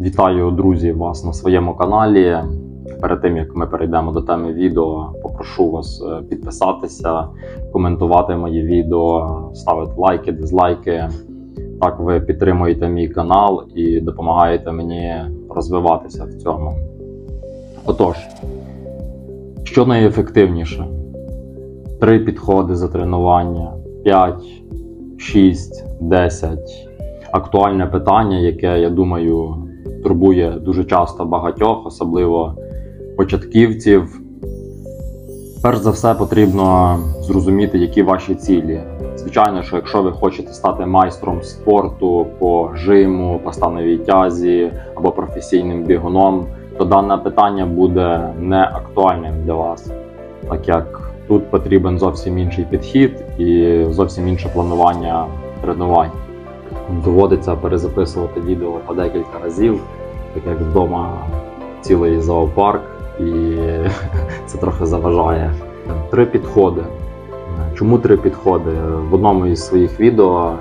Вітаю, друзі, вас на своєму каналі. Перед тим як ми перейдемо до теми відео, попрошу вас е, підписатися, коментувати мої відео, ставити лайки, дизлайки. Так ви підтримуєте мій канал і допомагаєте мені розвиватися в цьому. Отож, що найефективніше? Три підходи за тренування, 5, 6, 10. Актуальне питання, яке я думаю турбує дуже часто багатьох, особливо початківців. Перш за все, потрібно зрозуміти, які ваші цілі. Звичайно, що якщо ви хочете стати майстром спорту по жиму, по становій тязі або професійним бігуном, то дане питання буде не актуальним для вас, так як тут потрібен зовсім інший підхід і зовсім інше планування тренувань. Доводиться перезаписувати відео по декілька разів, так як вдома цілий зоопарк, і це трохи заважає. Три підходи. Чому три підходи? В одному із своїх відео,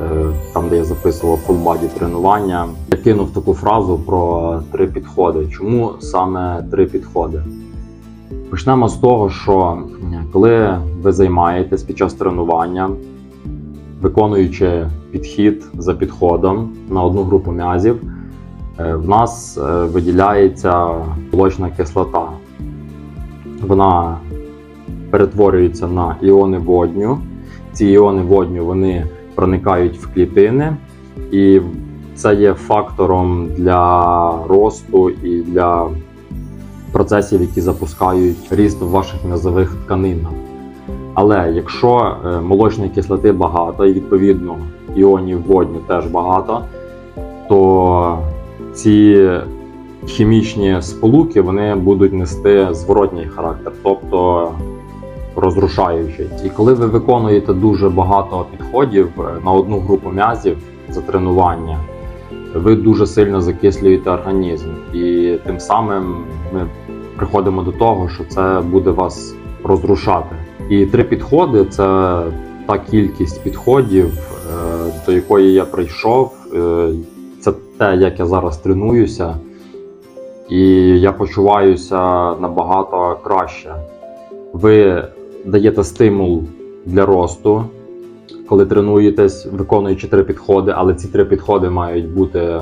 е, там де я записував фулбаді тренування, я кинув таку фразу про три підходи. Чому саме три підходи? Почнемо з того, що коли ви займаєтесь під час тренування, виконуючи підхід за підходом на одну групу м'язів, е, в нас е, виділяється молочна кислота. Вона перетворюється на іони водню. Ці іони водню вони проникають в клітини, і це є фактором для росту і для процесів, які запускають ріст в ваших м'язових тканинах. Але якщо е, молочної кислоти багато і відповідно іонів водню теж багато, то ці хімічні сполуки вони будуть нести зворотній характер, тобто розрушаючий. І коли ви виконуєте дуже багато підходів е, на одну групу м'язів за тренування, ви дуже сильно закислюєте організм, і тим самим ми приходимо до того, що це буде вас розрушати. І три підходи це та кількість підходів, е, до якої я прийшов. Е, Це те, як я зараз тренуюся, і я почуваюся набагато краще. Ви даєте стимул для росту, коли тренуєтесь, виконуючи три підходи, але ці три підходи мають бути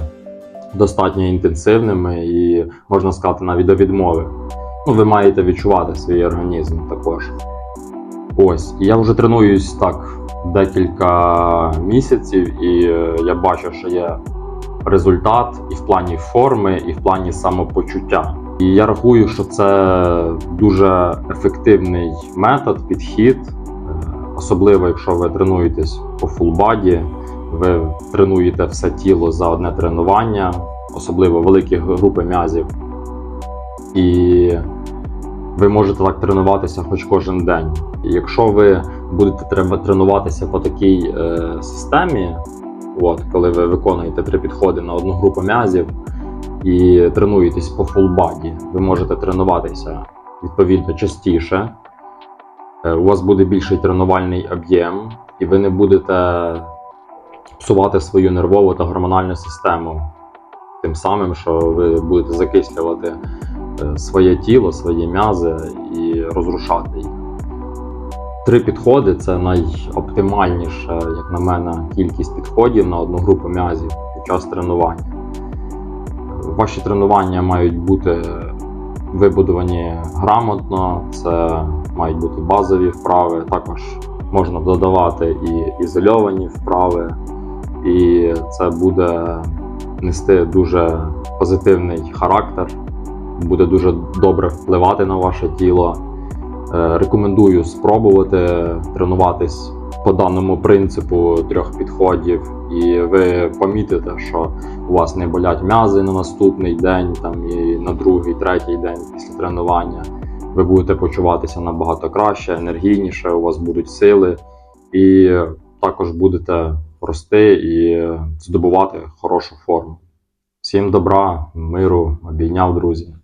достатньо інтенсивними і, можна сказати, навіть до відмови. Ну, ви маєте відчувати свій організм також. Ось, я вже тренуюсь так декілька місяців, і е, я бачу, що є результат і в плані форми, і в плані самопочуття. І я рахую, що це дуже ефективний метод, підхід, е, особливо якщо ви тренуєтесь по фулбаді, ви тренуєте все тіло за одне тренування, особливо великі групи м'язів. І ви можете так тренуватися хоч кожен день. І якщо ви будете треба тренуватися по такій е, системі, от, коли ви виконуєте три підходи на одну групу м'язів і тренуєтесь по фулбаді, ви можете тренуватися відповідно частіше. Е, у вас буде більший тренувальний об'єм, і ви не будете псувати свою нервову та гормональну систему. Тим самим, що ви будете закислювати своє тіло, свої м'язи і розрушати їх. Три підходи це найоптимальніша, як на мене, кількість підходів на одну групу м'язів під час тренування. Ваші тренування мають бути вибудовані грамотно, це мають бути базові вправи, також можна додавати і ізольовані вправи, і це буде нести дуже позитивний характер, буде дуже добре впливати на ваше тіло. Е, Рекомендую спробувати тренуватись по даному принципу трьох підходів, і ви помітите, що у вас не болять м'язи на наступний день, там і на другий, третій день після тренування. Ви будете почуватися набагато краще, енергійніше, у вас будуть сили, і також будете рости і здобувати хорошу форму. Всім добра, миру, обійняв, друзі.